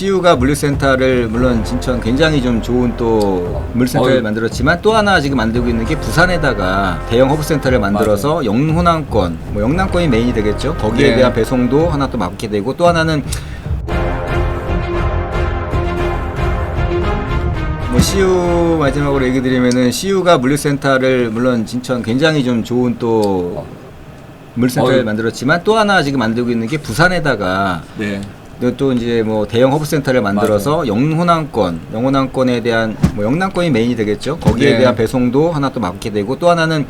CU가 물류센터를 물론 진천 굉장히 좀 좋은 또 물류센터를 어이. 만들었지만 또 하나 지금 만들고 있는 게 부산에다가 대형 허브센터를 만들어서 영호남권, 뭐 영남권이 메인이 되겠죠. 거기에 네. 대한 배송도 하나 또 맡게 되고 또 하나는 뭐 CU 마지막으로 얘기 드리면은 CU가 물류센터를 물론 진천 굉장히 좀 좋은 또 물류센터를 어이. 만들었지만 또 하나 지금 만들고 있는 게 부산에다가 네. 또- 또 이제 뭐 대형 허브센터를 만들어서 영호남권, 영호남권에 대한 뭐 영남권이 메인이 되겠죠. 거기에 네. 대한 배송도 하나 또 맡게 되고 또 하나는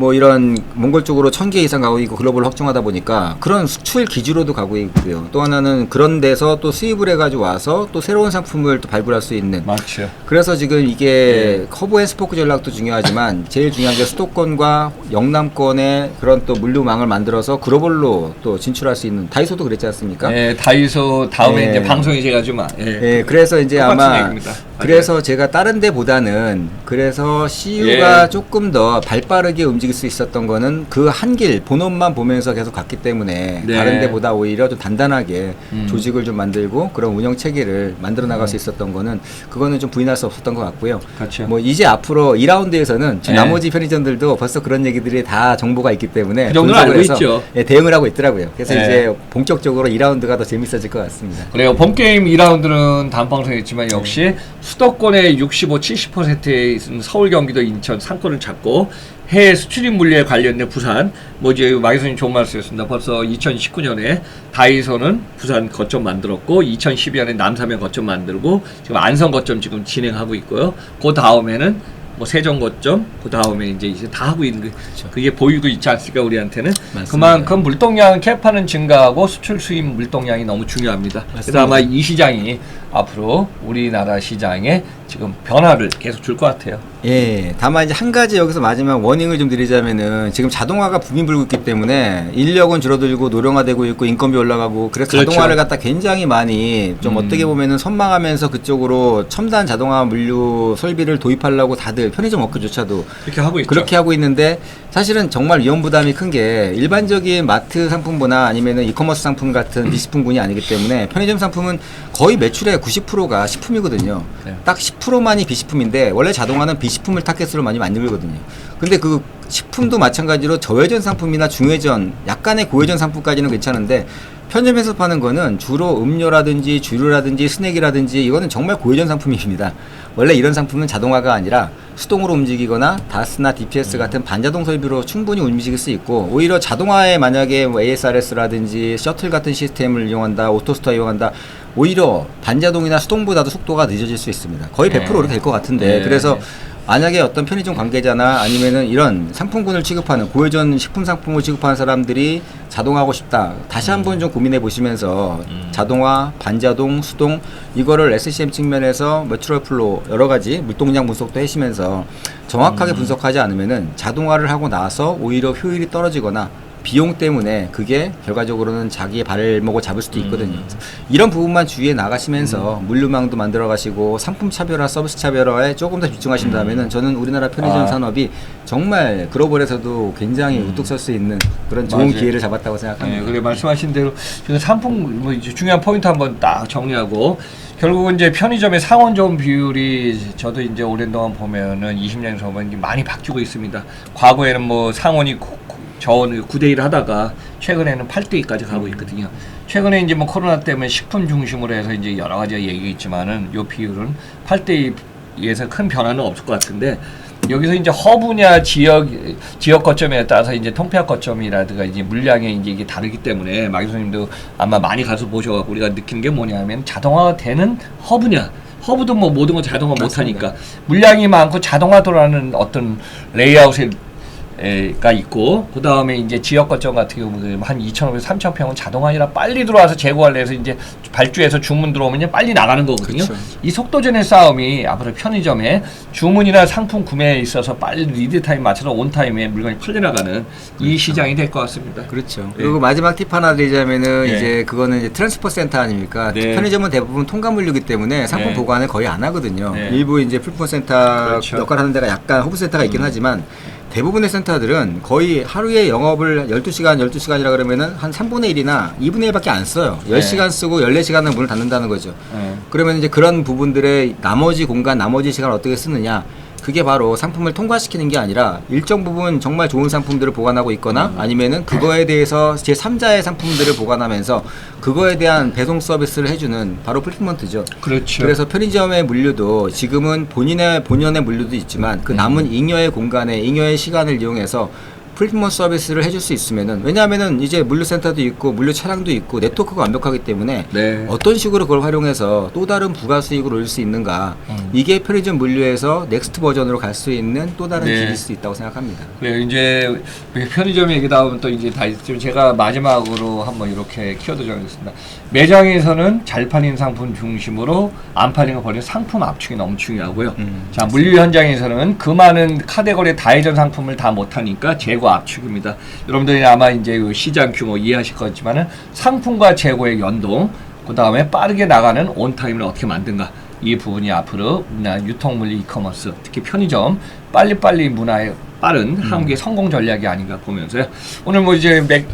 뭐 이런 몽골 쪽으로 천 개 이상 가고 있고 글로벌 확정하다 보니까 그런 수출 기지로도 가고 있고요. 또 하나는 그런 데서 또 수입을 해가지고 와서 또 새로운 상품을 또 발굴할 수 있는 맞죠. 그래서 지금 네. 이게 커브 앤 스포크 전략도 중요하지만 제일 중요한 게 수도권과 영남권의 그런 또 물류망을 만들어서 글로벌로 또 진출할 수 있는 다이소도 그랬지 않습니까? 네, 다이소 다음에 예. 이제 방송이 제가 좀 아- 예. 예, 그래서 이제 아마 얘기입니다. 그래서 제가 다른 데보다는 그래서 CU가 예. 조금 더 발빠르게 움직일 수 있었던 거는 그 한 길 본업만 보면서 계속 갔기 때문에 네. 다른 데보다 오히려 좀 단단하게 음. 조직을 좀 만들고 그런 운영 체계를 만들어 나갈 수 있었던 거는 그거는 좀 부인할 수 없었던 것 같고요. 그렇죠. 뭐 이제 앞으로 2라운드에서는 지금 네. 나머지 편의점들도 벌써 그런 얘기들이 다 정보가 있기 때문에 그 정도는 분석을 알고 해서 있죠. 예, 대응을 하고 있더라고요. 그래서 네. 이제 본격적으로 2라운드가 더 재밌어질 것 같습니다. 그래요. 봄게임 2라운드는 다음 방송에 있지만 역시 수도권의 65, 70%에 있는 서울, 경기도, 인천 상권을 잡고 해외 수출입 물류에 관련된 부산 뭐 이제 마이선님 좋은 말씀이었습니다. 벌써 2019년에 다이소는 부산 거점 만들었고 2012년에 남사면 거점 만들고 지금 안성 거점 지금 진행하고 있고요. 그 다음에는 뭐 세종 거점 그 다음에 이제 이제 다 하고 있는 게 그게 보이고 있지 않습니까 우리한테는 맞습니다. 그만큼 물동량 캐파는 증가하고 수출 수입 물동량이 너무 중요합니다. 그래서. 아마 이 시장이 앞으로 우리나라 시장에 지금 변화를 계속 줄 것 같아요. 예, 다만 이제 한 가지 여기서 마지막 워닝을 좀 드리자면은 지금 자동화가 붐이 불고 있기 때문에 인력은 줄어들고 노령화되고 있고 인건비 올라가고 그래서 그렇죠. 자동화를 갖다 굉장히 많이 좀 음. 어떻게 보면은 선망하면서 그쪽으로 첨단 자동화 물류 설비를 도입하려고 다들 편의점 업계조차도 그렇게 하고 있죠. 그렇게 하고 있는데 사실은 정말 위험 부담이 큰 게 일반적인 마트 상품보나 아니면은 이커머스 상품 같은 비식품군이 아니기 때문에 편의점 상품은 거의 매출의 90%가 식품이거든요. 네. 딱 10%만이 비식품인데 원래 자동화는 비식품을 타겟으로 많이 만들거든요. 근데 그 식품도 마찬가지로 저회전 상품이나 중회전, 약간의 고회전 상품까지는 괜찮은데 편의점에서 파는 거는 주로 음료라든지 주류라든지 스낵이라든지 이거는 정말 고회전 상품입니다. 원래 이런 상품은 자동화가 아니라 수동으로 움직이거나 다스나 DPS 같은 반자동 설비로 충분히 움직일 수 있고 오히려 자동화에 만약에 뭐 ASRS라든지 셔틀 같은 시스템을 이용한다, 오토스토어 이용한다 오히려 반자동이나 수동보다도 속도가 늦어질 수 있습니다. 거의 100% 네. 오래 될것 같은데 네. 그래서 만약에 어떤 편의점 관계자나 아니면은 이런 상품군을 취급하는 고회전 식품 상품을 취급하는 사람들이 자동화하고 싶다. 다시 한번 좀 고민해 보시면서 음. 자동화, 반자동, 수동 이거를 SCM 측면에서 매출럴 플로 여러 가지 물동량 분석도 하시면서 정확하게 분석하지 않으면은 자동화를 하고 나서 오히려 효율이 떨어지거나 비용 때문에 그게 결과적으로는 자기의 발목을 잡을 수도 있거든요. 음. 이런 부분만 주의해 나가시면서 물류망도 만들어 가시고 상품 차별화, 서비스 차별화에 조금 더 집중하신다면은 저는 우리나라 편의점 아. 산업이 정말 글로벌에서도 굉장히 우뚝 설 수 있는 그런 좋은 맞아요. 기회를 잡았다고 생각합니다. 네, 그래 말씀하신 대로 지금 상품 뭐 중요한 포인트 한번 딱 정리하고 결국은 이제 편의점의 상원 좋은 비율이 저도 이제 오랜 동안 보면은 20년 전만 이제 많이 바뀌고 있습니다. 과거에는 뭐 상원이 저온 9대 1 하다가 최근에는 8대 2까지 가고 있거든요. 최근에 이제 뭐 코로나 때문에 식품 중심으로 해서 이제 여러 가지 얘기가 있지만은 요 비율은 8대 2에서 큰 변화는 없을 것 같은데 여기서 이제 허브냐 지역 지역 거점에 따라서 이제 통폐합 거점이라든가 이제 물량의 이제 이게 다르기 때문에 막 교수님도 아마 많이 가서 보셔갖고 우리가 느끼는 게 뭐냐면 자동화가 되는 허브냐. 허브도 뭐 모든 건 자동화 못하니까 물량이 많고 자동화도라는 어떤 레이아웃의 가 있고 그 다음에 이제 지역 거점 같은 경우는 한 2,500, 3,000평은 자동화이라 빨리 들어와서 재고하려 해서 이제 발주해서 주문 들어오면 빨리 나가는 거거든요. 그쵸. 이 속도전의 싸움이 앞으로 편의점에 주문이나 상품 구매에 있어서 빨리 리드 타임 맞춰서 온 타임에 물건이 팔려나가는 이 시장이 될 것 같습니다. 그렇죠. 네. 그리고 마지막 팁 하나 드리자면은 네. 이제 그거는 이제 트랜스퍼 센터 아닙니까? 네. 편의점은 대부분 통관 물류기 때문에 상품 네. 보관을 거의 안 하거든요. 네. 일부 이제 풀폰 센터 그렇죠. 역할하는 데가 약간 허브 센터가 있긴 음. 하지만 대부분의 센터들은 거의 하루에 영업을 12시간, 12시간이라 그러면은 한 3분의 1이나 2분의 1밖에 안 써요. 네. 10시간 쓰고 14시간은 문을 닫는다는 거죠. 네. 그러면 이제 그런 부분들의 나머지 공간, 나머지 시간을 어떻게 쓰느냐. 그게 바로 상품을 통과시키는 게 아니라 일정 부분 정말 좋은 상품들을 보관하고 있거나 음. 아니면은 그거에 대해서 제 3자의 상품들을 보관하면서 그거에 대한 배송 서비스를 해주는 바로 풀피먼트죠. 그렇죠. 그래서 편의점의 물류도 지금은 본인의 본연의 물류도 있지만 그 남은 잉여의 공간에 잉여의 시간을 이용해서 풀피먼트 서비스를 해줄 수 있으면은 왜냐하면은 이제 물류센터도 있고 물류 차량도 있고 네트워크가 완벽하기 때문에 네. 어떤 식으로 그걸 활용해서 또 다른 부가 수익을 올릴 수 있는가 음. 이게 편의점 물류에서 넥스트 버전으로 갈 수 있는 또 다른 네. 길일 수 있다고 생각합니다. 그래 이제 편의점 얘기 나오면 또 이제 다 지금 제가 마지막으로 한번 이렇게 키워드 정했습니다. 매장에서는 잘 팔린 상품 중심으로 안 팔린 거 버리는 상품 압축이 너무 중요하고요. 음, 자 물류 현장에서는 그 많은 카테고리 다이전 상품을 다 못하니까 재고 압축입니다. 여러분들이 아마 이제 그 시장 규모 이해하실 거지만은 상품과 재고의 연동, 그 다음에 빠르게 나가는 온타임을 어떻게 만든가. 이 부분이 앞으로 나 유통물류 이커머스 특히 편의점 빨리빨리 문화에 빠른 한국의 성공 전략이 아닌가 보면서요. 오늘 뭐 이제 맥,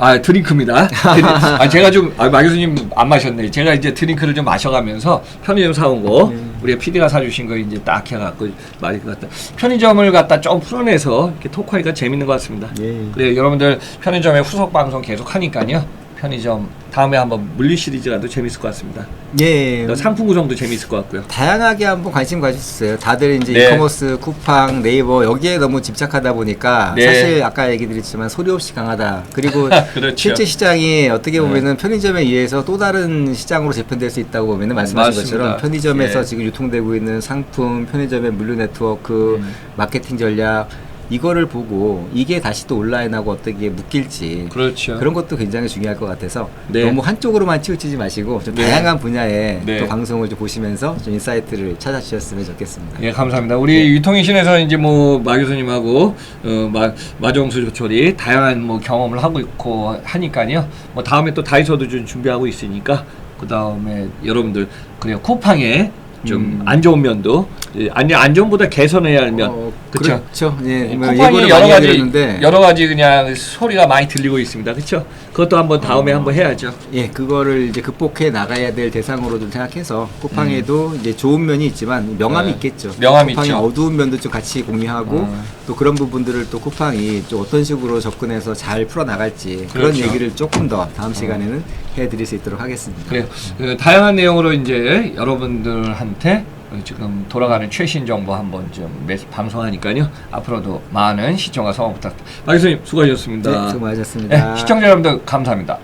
아, 드링크입니다. 드링- 아, 제가 좀, 아, 마 교수님 안 마셨네. 제가 이제 드링크를 좀 마셔가면서 편의점 사온 거, 우리 PD가 사주신 거 이제 딱 해갖고 말이 것 같다. 편의점을 갖다 좀 풀어내서 이렇게 토크하니까 재밌는 것 같습니다. 예. 그래 여러분들 편의점의 후속 방송 계속 하니까요. 편의점 다음에 한번 물리 시리즈라도 재밌을 것 같습니다. 예. 상품 구성도 재밌을 것 같고요. 다양하게 한번 관심 가주셨어요. 다들 이제 네. 이커머스, 쿠팡, 네이버 여기에 너무 집착하다 보니까 네. 사실 아까 얘기 드렸지만 소리 없이 강하다. 그리고 그렇죠. 실제 시장이 어떻게 네. 보면은 편의점에 의해서 또 다른 시장으로 재편될 수 있다고 보면은 말씀하신 맞습니다. 것처럼 편의점에서 예. 지금 유통되고 있는 상품, 편의점의 물류 네트워크, 음. 마케팅 전략 이거를 보고 이게 다시 또 온라인하고 어떻게 묶일지 그렇죠. 그런 것도 굉장히 중요할 것 같아서 네. 너무 한쪽으로만 치우치지 마시고 좀 네. 다양한 분야의 네. 또 방송을 좀 보시면서 좀 인사이트를 찾아주셨으면 좋겠습니다. 예, 감사합니다. 우리 유통인신에서 이제 뭐 마 교수님하고 어, 마 마정수 조철이 다양한 뭐 경험을 하고 있고 하니까요. 뭐 다음에 또 다이소도 좀 준비하고 있으니까 그 다음에 여러분들 그냥 쿠팡에 좀 음. 안 좋은 면도 예, 아니 안 좋은보다 개선해야 할 면. 어, 그렇죠. 그렇죠. 예, 뭐 쿠팡이 예고를 여러 많이 가지 해드렸는데 여러 가지 그냥 소리가 많이 들리고 있습니다. 그렇죠? 그것도 한번 다음에 어. 한번 해야죠. 예, 그거를 이제 극복해 나가야 될 대상으로 좀 생각해서 쿠팡에도 이제 좋은 면이 있지만 명함이 음. 네. 있겠죠. 명함이 쿠팡의 있죠. 어두운 면도 좀 같이 공유하고 음. 또 그런 부분들을 또 쿠팡이 좀 어떤 식으로 접근해서 잘 풀어 나갈지 그런 그렇죠. 얘기를 조금 더 다음 시간에는 해드릴 수 있도록 하겠습니다. 그래요. 그 다양한 내용으로 이제 여러분들한테 지금 돌아가는 최신 정보 한번 좀 매- 방송하니까요. 앞으로도 많은 시청과 성원 부탁드립니다. 마 교수님 수고하셨습니다. 네, 수고 많으셨습니다. 네, 시청자 여러분들 감사합니다.